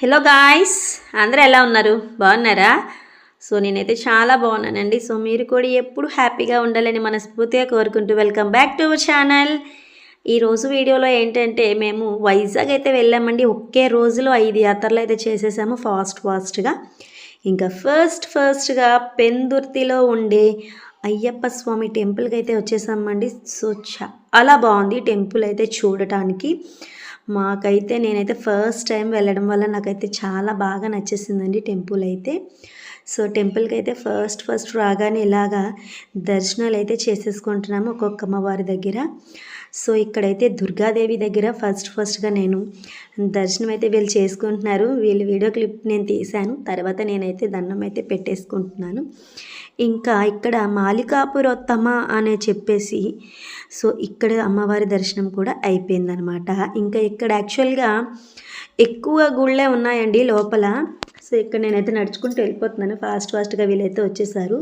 Hello guys అందరూ ఎలా ఉన్నారు? బాగున్నారా? సో నేనైతే చాలా బాగున్నానండి. సో మీరు కూడా ఎప్పుడు హ్యాపీగా ఉండాలని మనస్ఫూర్తిగా కోరుకుంటూ welcome back to our channel. ఈరోజు వీడియోలో ఏంటంటే మేము వైజాగ్ అయితే వెళ్ళామండి. ఒకే రోజులో ఐదు యాత్రలు అయితే చేసేసాము ఫాస్ట్ ఫాస్ట్గా. ఇంకా ఫస్ట్ ఫస్ట్గా పెందుర్తిలో ఉండే అయ్యప్ప స్వామి టెంపుల్కి అయితే వచ్చేసామండి. సో చాలా బాగుంది టెంపుల్ అయితే చూడటానికి. మాకైతే నేనైతే ఫస్ట్ టైం వెళ్ళడం వల్ల నాకైతే చాలా బాగా నచ్చేసిందండి టెంపుల్ అయితే. సో టెంపుల్కి అయితే ఫస్ట్ ఫస్ట్ రాగానే ఇలాగా దర్శనాలు అయితే చేసేసుకుంటున్నాము ఒక్కొక్క అమ్మవారి దగ్గర. సో ఇక్కడైతే దుర్గాదేవి దగ్గర ఫస్ట్ ఫస్ట్గా నేను దర్శనం అయితే వీళ్ళు చేసుకుంటున్నారు. వీళ్ళు వీడియో క్లిప్ నేను తీశాను. తర్వాత నేనైతే దండం అయితే పెట్టేసుకుంటున్నాను. ఇంకా ఇక్కడ మాలికాపురోత్తమ అనే చెప్పేసి సో ఇక్కడ అమ్మవారి దర్శనం కూడా అయిపోయిందనమాట. ఇంకా ఇక్కడ యాక్చువల్గా ఎక్కువ గుళ్ళే ఉన్నాయండి లోపల. సో ఇక్కడ నేనైతే నడుచుకుంటూ వెళ్ళిపోతున్నాను. ఫాస్ట్ ఫాస్ట్గా వీళ్ళైతే వచ్చేసారు.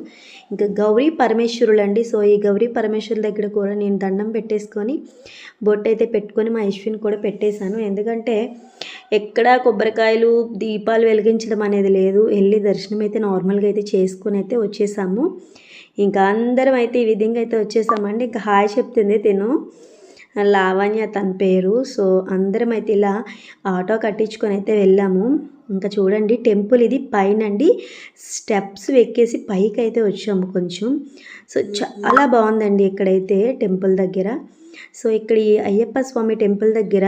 ఇంకా గౌరీ పరమేశ్వరులు అండి సో ఈ గౌరీ పరమేశ్వరుల దగ్గర కూడా నేను దండం పెట్టేసుకొని బొట్టు అయితే పెట్టుకొని మా యశ్విని కూడా పెట్టేశాను. ఎందుకంటే ఎక్కడ కొబ్బరికాయలు దీపాలు వెలిగించడం అనేది లేదు. వెళ్ళి దర్శనం అయితే నార్మల్గా అయితే చేసుకుని అయితే వచ్చేసాము. ఇంకా అందరం అయితే ఈ విధంగా అయితే వచ్చేసామండి. ఇంకా హాయ్ చెప్తుంది తిను. లావణ్య తన పేరు. సో అందరం అయితే ఇలా ఆటో కట్టించుకొని అయితే వెళ్ళాము. ఇంకా చూడండి టెంపుల్ ఇది పైన అండి స్టెప్స్ ఎక్కేసి పైకి అయితే వచ్చాము కొంచెం. సో చాలా బాగుందండి ఇక్కడైతే టెంపుల్ దగ్గర. సో ఇక్కడ ఈ అయ్యప్ప స్వామి టెంపుల్ దగ్గర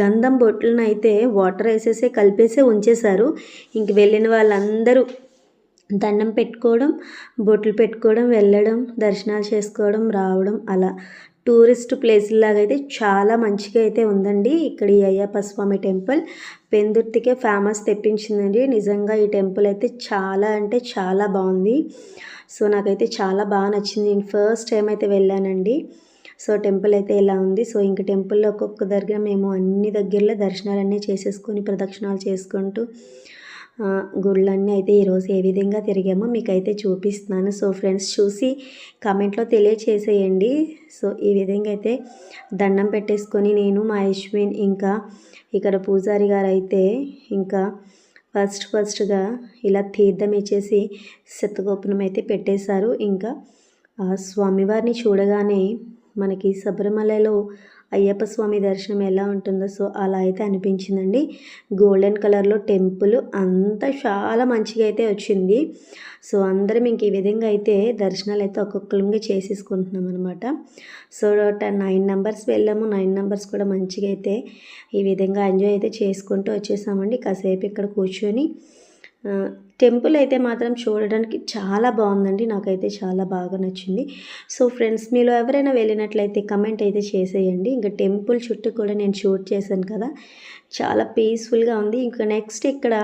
గంధం బొట్లను అయితే వాటర్ వేసేసే కలిపేసే ఉంచేశారు. ఇంక వెళ్ళిన వాళ్ళందరూ దండం పెట్టుకోవడం బొట్లు పెట్టుకోవడం వెళ్ళడం దర్శనాలు చేసుకోవడం రావడం అలా. టూరిస్ట్ ప్లేస్ లాగా అయితే చాలా మంచిగా అయితే ఉందండి ఇక్కడ ఈ అయ్యప్ప స్వామి టెంపుల్. పెందుర్తికే ఫేమస్ తెప్పించిందండి. నిజంగా ఈ టెంపుల్ అయితే చాలా అంటే చాలా బాగుంది. సో నాకైతే చాలా బాగా నచ్చింది. నేను ఫస్ట్ టైం అయితే వెళ్ళానండి. సో టెంపుల్ అయితే ఇలా ఉంది. సో ఇంక టెంపుల్లో ఒక్కొక్క దగ్గర మేము అన్ని దగ్గరలో దర్శనాలన్నీ చేసేసుకొని ప్రదక్షిణాలు చేసుకుంటూ గుళ్ళన్నీ అయితే ఈరోజు ఏ విధంగా తిరిగామో మీకు అయితే చూపిస్తున్నాను. సో ఫ్రెండ్స్ చూసి కామెంట్లో తెలియచేసేయండి. సో ఈ విధంగా అయితే దండం పెట్టేసుకొని నేను మా యశ్విన్ ఇంకా ఇక్కడ పూజారి గారు అయితే ఇంకా ఫస్ట్ ఫస్ట్గా ఇలా తీర్థం ఇచ్చేసి శతగోపనం అయితే పెట్టేశారు. ఇంకా స్వామివారిని చూడగానే మనకి శబరిమలలో అయ్యప్ప స్వామి దర్శనం ఎలా ఉంటుందో సో అలా అయితే అనిపించిందండి. గోల్డెన్ కలర్లో టెంపుల్ అంతా చాలా మంచిగా అయితే వచ్చింది. సో అందరం ఇంక ఈ విధంగా అయితే దర్శనాలు అయితే ఒక్కొక్కరికి చేసేసుకుంటున్నాం అనమాట సో నైన్ నెంబర్స్ వెళ్ళాము. నైన్ నెంబర్స్ కూడా మంచిగా అయితే ఈ విధంగా ఎంజాయ్ అయితే చేసుకుంటూ వచ్చేసామండి. కాసేపు ఇక్కడ కూర్చొని టెంపుల్ అయితే మాత్రం చూడడానికి చాలా బాగుందండి. నాకైతే చాలా బాగా నచ్చింది. సో ఫ్రెండ్స్ మీలో ఎవరైనా వెళ్ళినట్లయితే కమెంట్ అయితే చేసేయండి. ఇంకా టెంపుల్ చుట్టూ కూడా నేను షూట్ చేశాను కదా. చాలా పీస్ఫుల్గా ఉంది. ఇంకా నెక్స్ట్ ఇక్కడ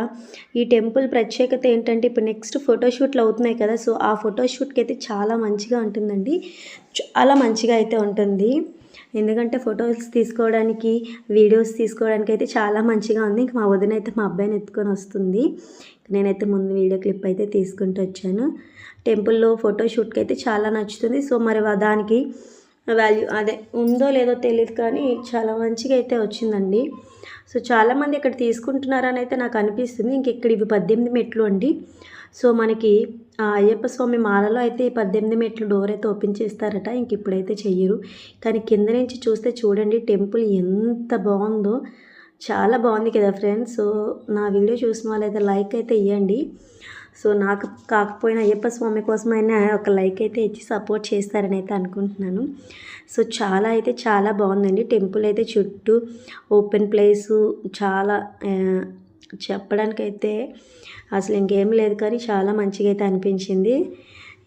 ఈ టెంపుల్ ప్రత్యేకత ఏంటంటే ఇప్పుడు నెక్స్ట్ ఫోటోషూట్లు అవుతున్నాయి కదా. సో ఆ ఫోటోషూట్కి అయితే చాలా మంచిగా ఉంటుందండి. చాలా మంచిగా అయితే ఉంటుంది. ఎందుకంటే ఫొటోస్ తీసుకోవడానికి వీడియోస్ తీసుకోవడానికి అయితే చాలా మంచిగా ఉంది. ఇంకా మా వదిన అయితే మా అబ్బాయిని ఎత్తుకొని వస్తుంది. నేనైతే ముందు వీడియో క్లిప్ అయితే తీసుకుంటూ వచ్చాను. టెంపుల్లో ఫోటోషూట్కి అయితే చాలా నచ్చుతుంది. సో మరి దానికి వాల్యూ అదే ఉందో లేదో తెలియదు కానీ చాలా మంచిగా అయితే వచ్చిందండి. సో చాలామంది ఇక్కడ తీసుకుంటున్నారని అయితే నాకు అనిపిస్తుంది. ఇంక ఇక్కడ ఇవి పద్దెనిమిది మెట్లు అండి. సో మనకి అయ్యప్ప స్వామి మాలలో అయితే ఈ పద్దెనిమిది మెట్లు డోర్ అయితే ఓపెన్ చేస్తారట. ఇంక ఇప్పుడైతే చెయ్యరు. కానీ కింద నుంచి చూస్తే చూడండి టెంపుల్ ఎంత బాగుందో. చాలా బాగుంది కదా ఫ్రెండ్స్. సో నా వీడియో చూసిన వాళ్ళైతే లైక్ అయితే ఇవ్వండి సో నాకు కాకపోయినా అయ్యప్ప స్వామి కోసమైనా ఒక లైక్ అయితే ఇచ్చి సపోర్ట్ చేస్తారని అయితే అనుకుంటున్నాను. సో చాలా అయితే చాలా బాగుందండి. టెంపుల్ అయితే చుట్టూ ఓపెన్ ప్లేసు చాలా చెప్పడానికైతే అసలు ఇంకేం లేదు కానీ చాలా మంచిగా అయితే అనిపించింది.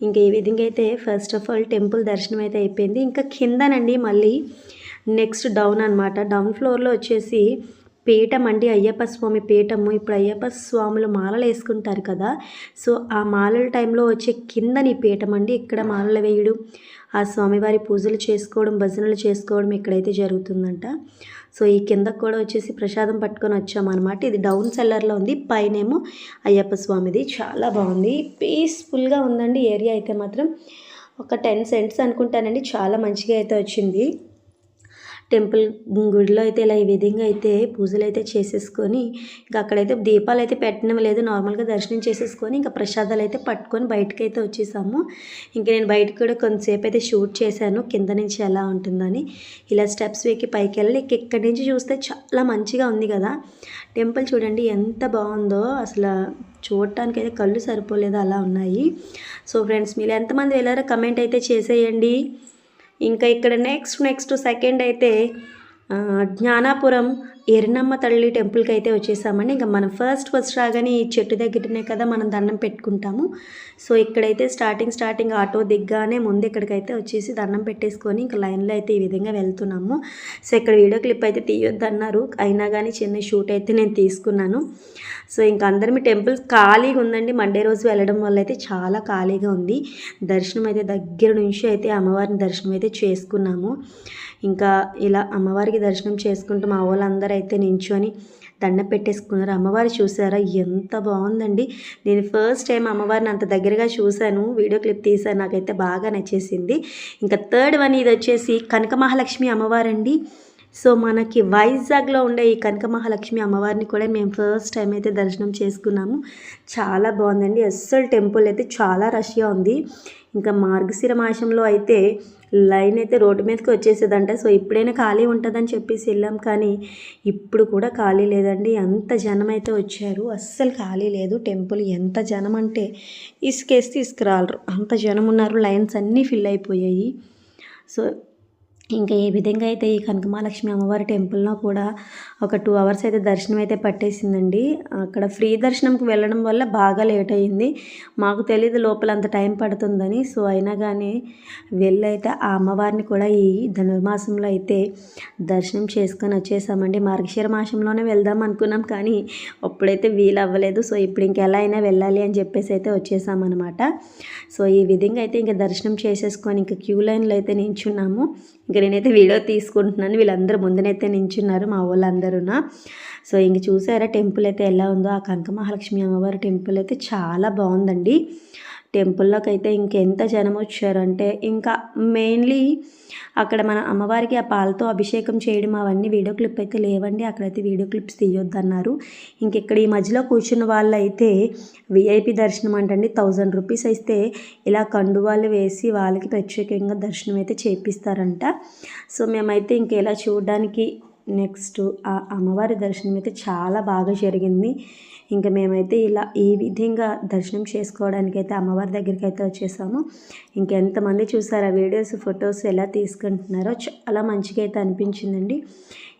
ఇంకా ఈ విధంగా అయితే ఫస్ట్ ఆఫ్ ఆల్ టెంపుల్ దర్శనం అయితే అయిపోయింది. ఇంకా కిందనండి మళ్ళీ నెక్స్ట్ డౌన్ అనమాట డౌన్ ఫ్లోర్లో వచ్చేసి పీఠం అండి అయ్యప్ప స్వామి పీఠము. ఇప్పుడు అయ్యప్ప స్వాములు మాలలు వేసుకుంటారు కదా. సో ఆ మాలల టైంలో వచ్చే కిందని పీఠం అండి. ఇక్కడ మాలలు వేయడం ఆ స్వామివారి పూజలు చేసుకోవడం భజనలు చేసుకోవడం ఇక్కడైతే జరుగుతుందంట. సో ఈ కిందకు కూడా వచ్చేసి ప్రసాదం పట్టుకొని వచ్చామన్నమాట. ఇది డౌన్ సెల్లర్లో ఉంది. పైనేమో అయ్యప్ప స్వామిది. చాలా బాగుంది. పీస్ఫుల్గా ఉందండి. ఏరియా అయితే మాత్రం ఒక టెన్ సెంట్స్ అనుకుంటానండి. చాలా మంచిగా అయితే వచ్చింది. టెంపుల్ గుడిలో అయితే ఇలా ఈ విధంగా అయితే పూజలు అయితే చేసేసుకొని ఇంకా అక్కడైతే దీపాలు అయితే పెట్టడం లేదు. నార్మల్గా దర్శనం చేసేసుకొని ఇంకా ప్రసాదాలు అయితే పట్టుకొని బయటకు అయితే వచ్చేసాము. ఇంకా నేను బయటకు కూడా కొంతసేపు అయితే షూట్ చేశాను. కింద నుంచి ఎలా ఉంటుందని. ఇలా స్టెప్స్ వేకి పైకి వెళ్ళి ఇక్కడి నుంచి చూస్తే చాలా మంచిగా ఉంది కదా. టెంపుల్ చూడండి ఎంత బాగుందో. అసలు చూడటానికి అయితే కళ్ళు సరిపోలేదు అలా ఉన్నాయి. సో ఫ్రెండ్స్ మీరు ఎంతమంది వెళ్ళారో కమెంట్ అయితే చేసేయండి. ఇంకా ఇక్కడ నెక్స్ట్ నెక్స్ట్ సెకండ్ అయితే జ్ఞానాపురం ఎర్రనమ్మ తల్లి టెంపుల్కి అయితే వచ్చేసామండి. ఇంకా మనం ఫస్ట్ ఫస్ట్ రాగానే ఈ చెట్టు దగ్గరనే కదా మనం దండం పెట్టుకుంటాము. సో ఇక్కడైతే స్టార్టింగ్ స్టార్టింగ్ ఆటో దిగ్గానే ముందు ఇక్కడికైతే వచ్చేసి దండం పెట్టేసుకొని ఇంకా లైన్లో అయితే ఈ విధంగా వెళ్తున్నాము. సో ఇక్కడ వీడియో క్లిప్ అయితే తీయొద్దు అన్నారు అయినా కానీ చిన్న షూట్ అయితే నేను తీసుకున్నాను. సో ఇంకా మీ టెంపుల్ ఖాళీగా ఉందండి. మండే రోజు వెళ్ళడం వల్ల అయితే చాలా ఖాళీగా ఉంది. దర్శనం అయితే దగ్గర నుంచి అయితే అమ్మవారిని దర్శనం అయితే చేసుకున్నాము. ఇంకా ఇలా అమ్మవారికి దర్శనం చేసుకుంటూ మా వాళ్ళందరూ అయితే నించొని దండ పెట్టేసుకున్నారు. అమ్మవారు చూసారా? ఎంత బాగుందండి. నేను ఫస్ట్ టైం అమ్మవారిని అంత దగ్గరగా చూశాను. వీడియో క్లిప్ తీశాను నాకైతే బాగా నచ్చేసింది. ఇంకా థర్డ్ వన్ ఇది వచ్చేసి కనక మహాలక్ష్మి అమ్మవారండి. సో మనకి వైజాగ్లో ఉండే ఈ కనక మహాలక్ష్మి అమ్మవారిని కూడా మేము ఫస్ట్ టైం అయితే దర్శనం చేసుకున్నాము. చాలా బాగుందండి. అస్సలు టెంపుల్ అయితే చాలా రష్గా ఉంది. ఇంకా మార్గశిర మాసంలో అయితే లైన్ అయితే రోడ్డు మీదకి వచ్చేసేదంట. సో ఇప్పుడైనా ఖాళీ ఉంటుందని చెప్పేసి వెళ్ళాం. కానీ ఇప్పుడు కూడా ఖాళీ లేదండి. అంత జనం అయితే వచ్చారు. అస్సలు ఖాళీ లేదు. టెంపుల్ ఎంత జనం అంటే ఇసుకేసి తీసుకురాలరు. అంత జనం ఉన్నారు. లైన్స్ అన్నీ ఫిల్ అయిపోయాయి. సో ఇంకా ఏ విధంగా అయితే ఈ కనకమహాలక్ష్మి అమ్మవారి టెంపుల్లో కూడా ఒక టూ అవర్స్ అయితే దర్శనం అయితే పట్టేసిందండి. అక్కడ ఫ్రీ దర్శనంకి వెళ్ళడం వల్ల బాగా లేట్ అయింది. మాకు తెలియదు లోపల అంత టైం పడుతుందని. సో అయినా కానీ వెళ్ళైతే ఆ అమ్మవారిని కూడా ఈ ధనుర్మాసంలో అయితే దర్శనం చేసుకొని వచ్చేసామండి. మార్గశిర మాసంలోనే వెళ్దాం అనుకున్నాం కానీ అప్పుడైతే వీలు అవ్వలేదు. సో ఇప్పుడు ఇంకెలా అయినా వెళ్ళాలి అని చెప్పేసి అయితే వచ్చేసామన్నమాట. సో ఈ విధంగా అయితే ఇంకా దర్శనం చేసేసుకొని ఇంకా క్యూ లైన్లో అయితే నించున్నాము. ఇంకా నేనైతే వీడియో తీసుకుంటున్నాను. వీళ్ళందరూ ముందునైతే నించున్నారు మా వాళ్ళందరూనా. సో ఇంక చూసారా టెంపుల్ అయితే ఎలా ఉందో. ఆ కనక మహాలక్ష్మి అమ్మవారి టెంపుల్ అయితే చాలా బాగుందండి. టెంపుల్లోకి అయితే ఇంకెంత జనం వచ్చారంటే ఇంకా మెయిన్లీ అక్కడ మన అమ్మవారికి ఆ పాలతో అభిషేకం చేయడం అవన్నీ వీడియో క్లిప్ అయితే లేవండి. అక్కడైతే వీడియో క్లిప్స్ తీయొద్దన్నారు. ఇంకెక్కడ ఈ మధ్యలో కూర్చున్న వాళ్ళు అయితే విఐపి దర్శనం అంటండి. థౌజండ్ రూపీస్ అయితే ఇలా కండువాళ్ళు వేసి వాళ్ళకి ప్రత్యేకంగా దర్శనం అయితే చేపిస్తారంట. సో మేమైతే ఇంకెలా చూడడానికి నెక్స్ట్ ఆ అమ్మవారి దర్శనం అయితే చాలా బాగా జరిగింది. ఇంకా మేమైతే ఇలా ఈ విధంగా దర్శనం చేసుకోవడానికి అయితే అమ్మవారి దగ్గరికి అయితే వచ్చేసాము ఇంకెంతమంది చూసారా వీడియోస్ ఫొటోస్ ఎలా తీసుకుంటున్నారో చాలా మంచిగా అయితే అనిపించిందండి.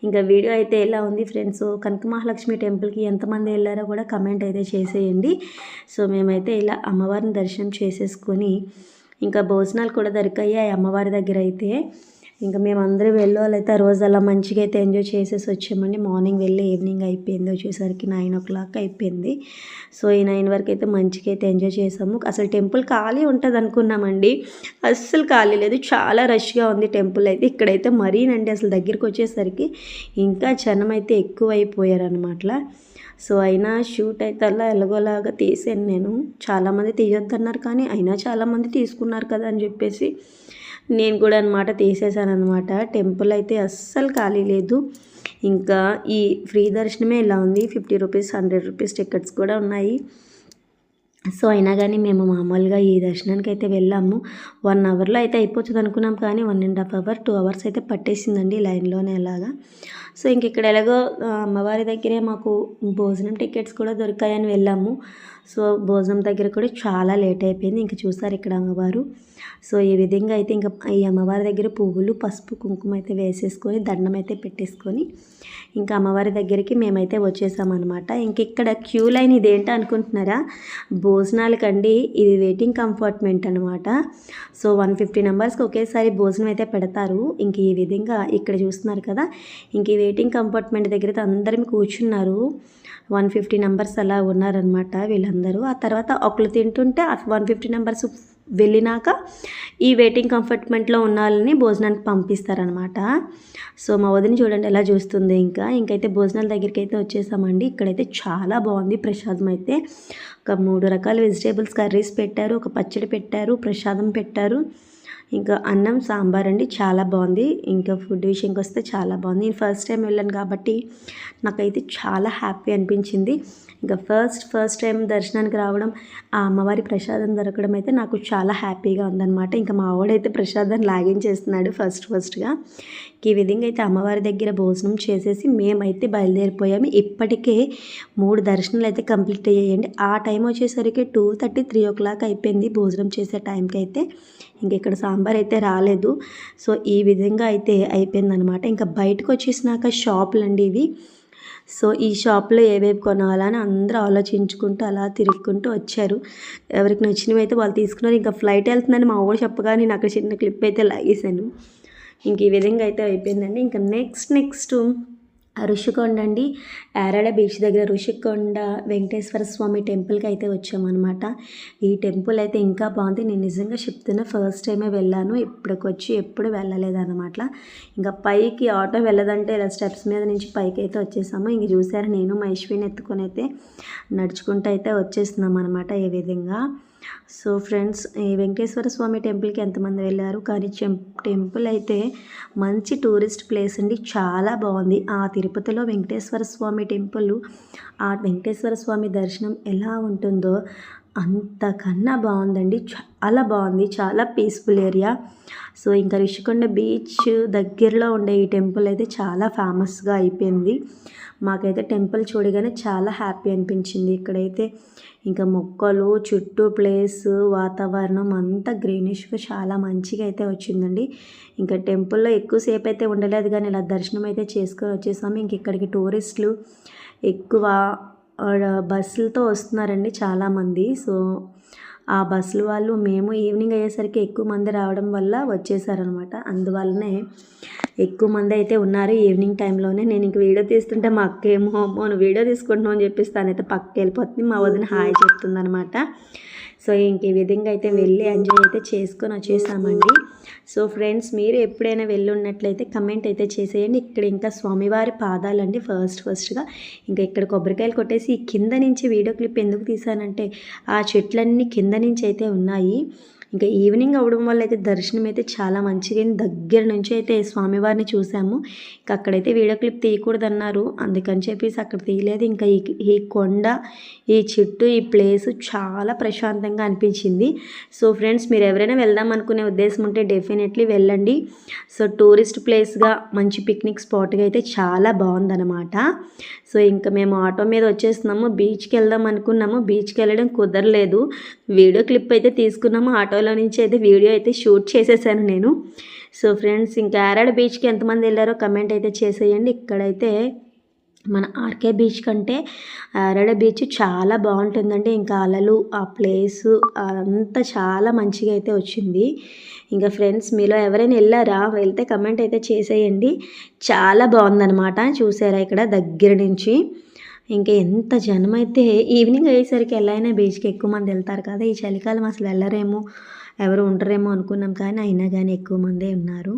ఇంకా వీడియో అయితే ఎలా ఉంది ఫ్రెండ్స్? కనక మహాలక్ష్మి టెంపుల్కి ఎంతమంది వెళ్ళారో కూడా కమెంట్ అయితే చేసేయండి. సో మేమైతే ఇలా అమ్మవారిని దర్శనం చేసేసుకొని ఇంకా భోజనాలు కూడా దొరికాయి అమ్మవారి దగ్గర అయితే. ఇంకా మేము వెళ్ళేవాళ్ళైతే ఆ రోజు అలా మంచిగా అయితే ఎంజాయ్ చేసేసి వచ్చామండి. మార్నింగ్ వెళ్ళి ఈవినింగ్ అయిపోయింది. వచ్చేసరికి నైన్ ఓ క్లాక్ అయిపోయింది. సో ఈ నైన్ వరకు అయితే మంచిగా అయితే ఎంజాయ్ చేసాము. అసలు టెంపుల్ ఖాళీ ఉంటుంది అనుకున్నామండి. అస్సలు ఖాళీ లేదు. చాలా రష్గా ఉంది టెంపుల్ అయితే. ఇక్కడైతే మరీనండి అసలు దగ్గరికి వచ్చేసరికి. ఇంకా జనం అయితే ఎక్కువ అయిపోయారనమాట సో అయినా షూట్ అయితే అలా ఎలాగోలాగా తీసాను నేను. చాలామంది తీయొద్దన్నారు కానీ అయినా చాలామంది తీసుకున్నారు కదా అని చెప్పేసి నేను కూడా అనమాట తీసేశాను అనమాట టెంపుల్ అయితే అస్సలు ఖాళీ లేదు. ఇంకా ఈ ఫ్రీ దర్శనమే ఇలా ఉంది. Fifty rupees hundred rupees tickets కూడా ఉన్నాయి. సో అయినా కానీ మేము మామూలుగా ఈ దర్శనానికి అయితే వెళ్ళాము. వన్ అవర్లో అయితే అయిపోతుంది అనుకున్నాం కానీ one and half hour two hours అయితే పట్టేసిందండి లైన్లోనే అలాగా. సో ఇంక ఇక్కడ ఎలాగో అమ్మవారి దగ్గరే మాకు భోజనం టికెట్స్ కూడా దొరికాయని వెళ్ళాము. సో భోజనం దగ్గర కూడా చాలా లేట్ అయిపోయింది. ఇంకా చూసారు ఇక్కడ అమ్మవారు. సో ఈ విధంగా అయితే ఇంకా ఈ అమ్మవారి దగ్గర పువ్వులు పసుపు కుంకుమ అయితే వేసేసుకొని దండం అయితే పెట్టేసుకొని ఇంకా అమ్మవారి దగ్గరికి మేమైతే వచ్చేసామన్నమాట. ఇంక ఇక్కడ క్యూ లైన్ ఇదేంటి అనుకుంటున్నారా? భోజనాలకండి ఇది వెయిటింగ్ కంపార్ట్మెంట్ అనమాట సో వన్ ఫిఫ్టీ నెంబర్స్కి ఒకేసారి భోజనం అయితే పెడతారు. ఇంక ఈ విధంగా ఇక్కడ చూస్తున్నారు కదా ఇంక ఈ వెయిటింగ్ కంపార్ట్మెంట్ దగ్గర అయితే అందరం కూర్చున్నారు. వన్ ఫిఫ్టీ నెంబర్స్ అలా ఉన్నారనమాట వీళ్ళందరూ. ఆ తర్వాత ఒకళ్ళు తింటుంటే వన్ ఫిఫ్టీ నెంబర్స్ వెళ్ళినాక ఈ వెయిటింగ్ కంపార్ట్మెంట్లో ఉన్న వాళ్ళని భోజనానికి పంపిస్తారనమాట సో మా వదిన చూడండి ఎలా చూస్తుంది ఇంకా. ఇంకైతే భోజనాల దగ్గరికి అయితే వచ్చేసామండి. ఇక్కడైతే చాలా బాగుంది ప్రసాదం అయితే. ఒక మూడు రకాల వెజిటేబుల్స్ కర్రీస్ పెట్టారు. ఒక పచ్చడి పెట్టారు. ప్రసాదం పెట్టారు. ఇంకా అన్నం సాంబార్ అండి చాలా బాగుంది. ఇంకా ఫుడ్ విషయంకి వస్తే చాలా బాగుంది. నేను ఫస్ట్ టైం వెళ్ళాను కాబట్టి నాకైతే చాలా హ్యాపీ అనిపించింది. ఇంకా ఫస్ట్ ఫస్ట్ టైం దర్శనానికి రావడం ఆ అమ్మవారి ప్రసాదం దొరకడం అయితే నాకు చాలా హ్యాపీగా ఉందన్నమాట. ఇంకా మా వాడైతే ప్రసాదం లాగించేస్తున్నాడు ఫస్ట్ ఫస్ట్గా ఈ విధంగా అయితే అమ్మవారి దగ్గర భోజనం చేసేసి మేమైతే బయలుదేరిపోయాము. ఇప్పటికే మూడు దర్శనాలు అయితే కంప్లీట్ అయ్యాయండి. ఆ టైం వచ్చేసరికి two thirty three o'clock అయిపోయింది భోజనం చేసే టైంకి అయితే. ఇంక ఇక్కడ సాంబార్ అయితే రాలేదు. సో ఈ విధంగా అయితే అయిపోయిందనమాట. ఇంకా బయటకు వచ్చేసినాక షాపులు అండి ఇవి. సో ఈ షాప్లో ఏవేవి కొనాలని అందరూ ఆలోచించుకుంటూ అలా తిరుగుకుంటూ వచ్చారు. ఎవరికి నచ్చినవి అయితే వాళ్ళు తీసుకున్నారు. ఇంకా ఫ్లైట్ వెళ్తుందని మా ఊరు చెప్పగా నేను అక్కడ చిన్న క్లిప్ అయితే లాగేశాను. ఇంక ఈ విధంగా అయితే అయిపోయిందండి. ఇంకా నెక్స్ట్ నెక్స్ట్ ఋషికొండ అండి. యారాడ బీచ్ దగ్గర ఋషికొండ వెంకటేశ్వర స్వామి టెంపుల్కి అయితే వచ్చామన్నమాట. ఈ టెంపుల్ అయితే ఇంకా బాగుంది. నేను నిజంగా చెప్తున్నా ఫస్ట్ టైమే వెళ్ళాను. ఇప్పటికి వచ్చి ఎప్పుడు వెళ్ళలేదన్నమాట. ఇంకా పైకి ఆటో వెళ్ళదంటే ఇలా స్టెప్స్ మీద నుంచి పైకి అయితే వచ్చేసాము. ఇంక చూసారు నేను మా ఎత్తుకొని అయితే నడుచుకుంటూ అయితే వచ్చేస్తున్నాం అనమాట ఈ విధంగా. సో ఫ్రెండ్స్ ఈ వెంకటేశ్వర స్వామి టెంపుల్కి ఎంతమంది వెళ్ళారు? కానీ టెంపుల్ అయితే మంచి టూరిస్ట్ ప్లేస్ అండి. చాలా బాగుంది. ఆ తిరుపతిలో వెంకటేశ్వర స్వామి టెంపుల్ ఆ వెంకటేశ్వర స్వామి దర్శనం ఎలా ఉంటుందో అంతకన్నా బాగుందండి. చాలా బాగుంది. చాలా పీస్ఫుల్ ఏరియా సో ఇంకా రిషికొండ బీచ్ దగ్గరలో ఉండే ఈ టెంపుల్ అయితే చాలా ఫేమస్గా అయిపోయింది. మాకైతే టెంపుల్ చూడగానే చాలా హ్యాపీ అనిపించింది. ఇక్కడైతే ఇంకా మొక్కలు చుట్టూ ప్లేస్ వాతావరణం అంతా గ్రీనిష్గా చాలా మంచిగా అయితే వచ్చిందండి. ఇంకా టెంపుల్లో ఎక్కువసేపు అయితే ఉండలేదు కానీ ఇలా దర్శనం అయితే చేసుకొని వచ్చేసాము. ఇంక ఇక్కడికి టూరిస్టులు ఎక్కువ బస్సులతో వస్తున్నారండి చాలామంది. సో ఆ బస్సులు వాళ్ళు మేము ఈవినింగ్ అయ్యేసరికి ఎక్కువ మంది రావడం వల్ల వచ్చేసారనమాట. అందువల్లనే ఎక్కువ మంది అయితే ఉన్నారు ఈవినింగ్ టైంలోనే. నేను ఇంక వీడియో తీస్తుంటే మా అక్క ఏమో అమ్మో వీడియో తీసుకుంటున్నావు అని చెప్పేసి తనైతే పక్కకి వెళ్ళిపోతుంది. మా వదిన హాయ్ చెప్తుందనమాట. సో ఇంక ఈ విధంగా అయితే వెళ్ళి ఎంజాయ్ అయితే చేసుకొని వచ్చేసామండి. సో ఫ్రెండ్స్ మీరు ఎప్పుడైనా వెళ్ళి ఉన్నట్లయితే కమెంట్ అయితే చేసేయండి. ఇక్కడ ఇంకా స్వామివారి పాదాలండి ఫస్ట్ ఫస్ట్గా. ఇంకా ఇక్కడ కొబ్బరికాయలు కొట్టేసి కింద నుంచి వీడియో క్లిప్ ఎందుకు తీసానంటే ఆ చెట్లన్నీ కింద నుంచి అయితే ఉన్నాయి. ఇంకా ఈవినింగ్ అవడం వల్ల అయితే దర్శనం అయితే చాలా మంచిగా దగ్గర నుంచి అయితే స్వామివారిని చూసాము. ఇంకా అక్కడైతే వీడియో క్లిప్ తీయకూడదన్నారు. అందుకని చెప్పేసి అక్కడ తీయలేదు. ఇంకా ఈ ఈ కొండ ఈ చెట్టు ఈ ప్లేస్ చాలా ప్రశాంతంగా అనిపించింది. సో ఫ్రెండ్స్ మీరు ఎవరైనా వెళ్దాం అనుకునే ఉద్దేశం ఉంటే డెఫినెట్లీ వెళ్ళండి. సో టూరిస్ట్ ప్లేస్గా మంచి పిక్నిక్ స్పాట్గా అయితే చాలా బాగుందన్నమాట. సో ఇంకా మేము ఆటో మీద వచ్చేస్తున్నాము బీచ్కి వెళ్దాం అనుకున్నాము. బీచ్కి వెళ్ళడం కుదరలేదు. వీడియో క్లిప్ అయితే తీసుకున్నాము. ఆటోలో నుంచి అయితే వీడియో అయితే షూట్ చేసేసాను నేను. సో ఫ్రెండ్స్ ఇంకా ఆరాడ బీచ్కి ఎంతమంది వెళ్ళారో కమెంట్ అయితే చేసేయండి. ఇక్కడైతే మన ఆర్కే బీచ్ కంటే అరడ బీచ్ చాలా బాగుంటుందండి. ఇంకా అలలు ఆ ప్లేసు అంతా చాలా మంచిగా అయితే వచ్చింది. ఇంకా ఫ్రెండ్స్ మీలో ఎవరైనా వెళ్ళారా? వెళ్తే కమెంట్ అయితే చేసేయండి. చాలా బాగుందనమాట చూసారా ఇక్కడ దగ్గర నుంచి. ఇంకా ఎంత జనం అయితే ఈవినింగ్ అయ్యేసరికి ఎలా అయినా బీచ్కి ఎక్కువ మంది వెళ్తారు కదా ఈ చలికాలం అసలు వెళ్ళరేమో. ఎవరు ఉండరేమో అనుకున్నాం కానీ అయినా కానీ ఎక్కువ మందే ఉన్నారు.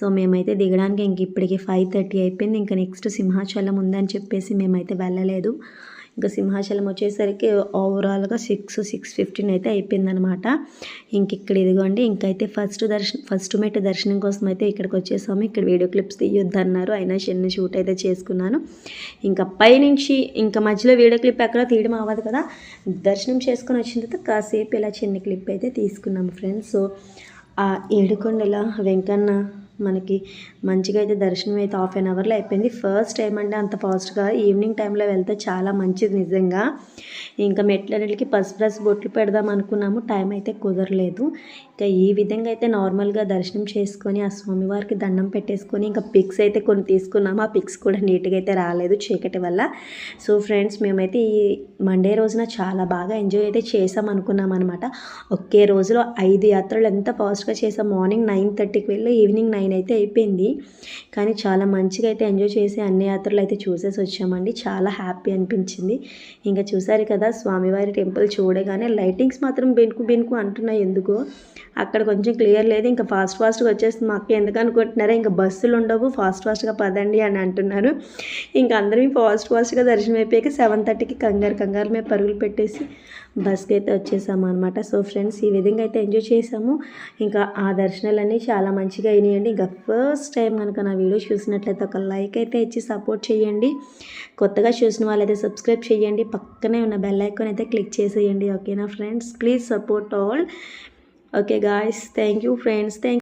సో మేమైతే దిగడానికి ఇంక ఇప్పటికి ఫైవ్ థర్టీ అయిపోయింది. ఇంకా నెక్స్ట్ సింహాచలం ఉందని చెప్పేసి మేమైతే వెళ్ళలేదు. ఇంకా సింహాచలం వచ్చేసరికి ఓవరాల్గా సిక్స్ సిక్స్ ఫిఫ్టీన్ అయితే అయిపోయిందనమాట ఇంక ఇక్కడ ఇదిగోండి ఇంకైతే ఫస్ట్ దర్శనం ఫస్ట్ మెట్ దర్శనం కోసం అయితే ఇక్కడికి వచ్చేసాము. ఇక్కడ వీడియో క్లిప్స్ తీయొద్దన్నారు అయినా చిన్న షూట్ అయితే చేసుకున్నాను. ఇంకా పైనుంచి ఇంకా మధ్యలో వీడియో క్లిప్ ఎక్కడో తీయడం అవ్వదు కదా. దర్శనం చేసుకొని వచ్చిన తర్వాత కాసేపు ఇలా చిన్న క్లిప్ అయితే తీసుకున్నాము ఫ్రెండ్స్ ఆ ఏడుకొండల వెంకన్న మనకి మంచిగా అయితే దర్శనం అయితే హాఫ్ అన్ అవర్లో అయిపోయింది. ఫస్ట్ టైం అంటే అంత ఫాస్ట్గా ఈవినింగ్ టైంలో వెళ్తే చాలా మంచిది నిజంగా. ఇంకా మెట్లన్నిటికి పసుపు ప్లస్ బొట్లు పెడదాం అనుకున్నాము. టైం అయితే కుదరలేదు. ఇంకా ఈ విధంగా అయితే నార్మల్గా దర్శనం చేసుకొని ఆ స్వామివారికి దండం పెట్టేసుకొని ఇంకా పిక్స్ అయితే కొన్ని తీసుకున్నాము. ఆ పిక్స్ కూడా నీట్గా అయితే రాలేదు చీకటి వల్ల. సో ఫ్రెండ్స్ మేమైతే ఈ మండే రోజున చాలా బాగా ఎంజాయ్ అయితే చేసాం అనుకున్నాం అనమాట ఒకే రోజులో ఐదు యాత్రలు ఎంత ఫాస్ట్గా చేసాం. మార్నింగ్ నైన్ థర్టీకి వెళ్ళి ఈవినింగ్ నైన్ అయితే అయిపోయింది. కానీ చాలా మంచిగా అయితే ఎంజాయ్ చేసి అన్ని యాత్రలు అయితే చూసేసి వచ్చామండి. చాలా హ్యాపీ అనిపించింది. ఇంకా చూసారు కదా స్వామివారి టెంపుల్ చూడగానే లైటింగ్స్ మాత్రం బెనుకు బెనుకు అంటున్నాయి ఎందుకో. అక్కడ కొంచెం క్లియర్ లేదు. ఇంకా ఫాస్ట్ ఫాస్ట్గా వచ్చేస్తుంది. మా అక్క ఎందుకు అనుకుంటున్నారా? ఇంకా బస్సులు ఉండవు. ఫాస్ట్ ఫాస్ట్గా పదండి అని అంటున్నారు. ఇంకా అందరం ఫాస్ట్ ఫాస్ట్గా దర్శనం అయిపోయాక సెవెన్ థర్టీకి కంగారు కంగారు మేము పరుగులు పెట్టేసి బస్కి అయితే వచ్చేసాము అనమాట సో ఫ్రెండ్స్ ఈ విధంగా అయితే ఎంజాయ్ చేసాము. ఇంకా ఆ దర్శనాలన్నీ చాలా మంచిగా అయినాయండి. ఇంకా ఫస్ట్ టైం కనుక నా వీడియో చూసినట్లయితే ఒక లైక్ అయితే ఇచ్చి సపోర్ట్ చేయండి. కొత్తగా చూసిన వాళ్ళైతే సబ్స్క్రైబ్ చేయండి. పక్కనే ఉన్న బెల్ ఐకాన్ అయితే క్లిక్ చేసేయండి. ఓకేనా friends? Please support all. Okay guys. Thank you friends. Thank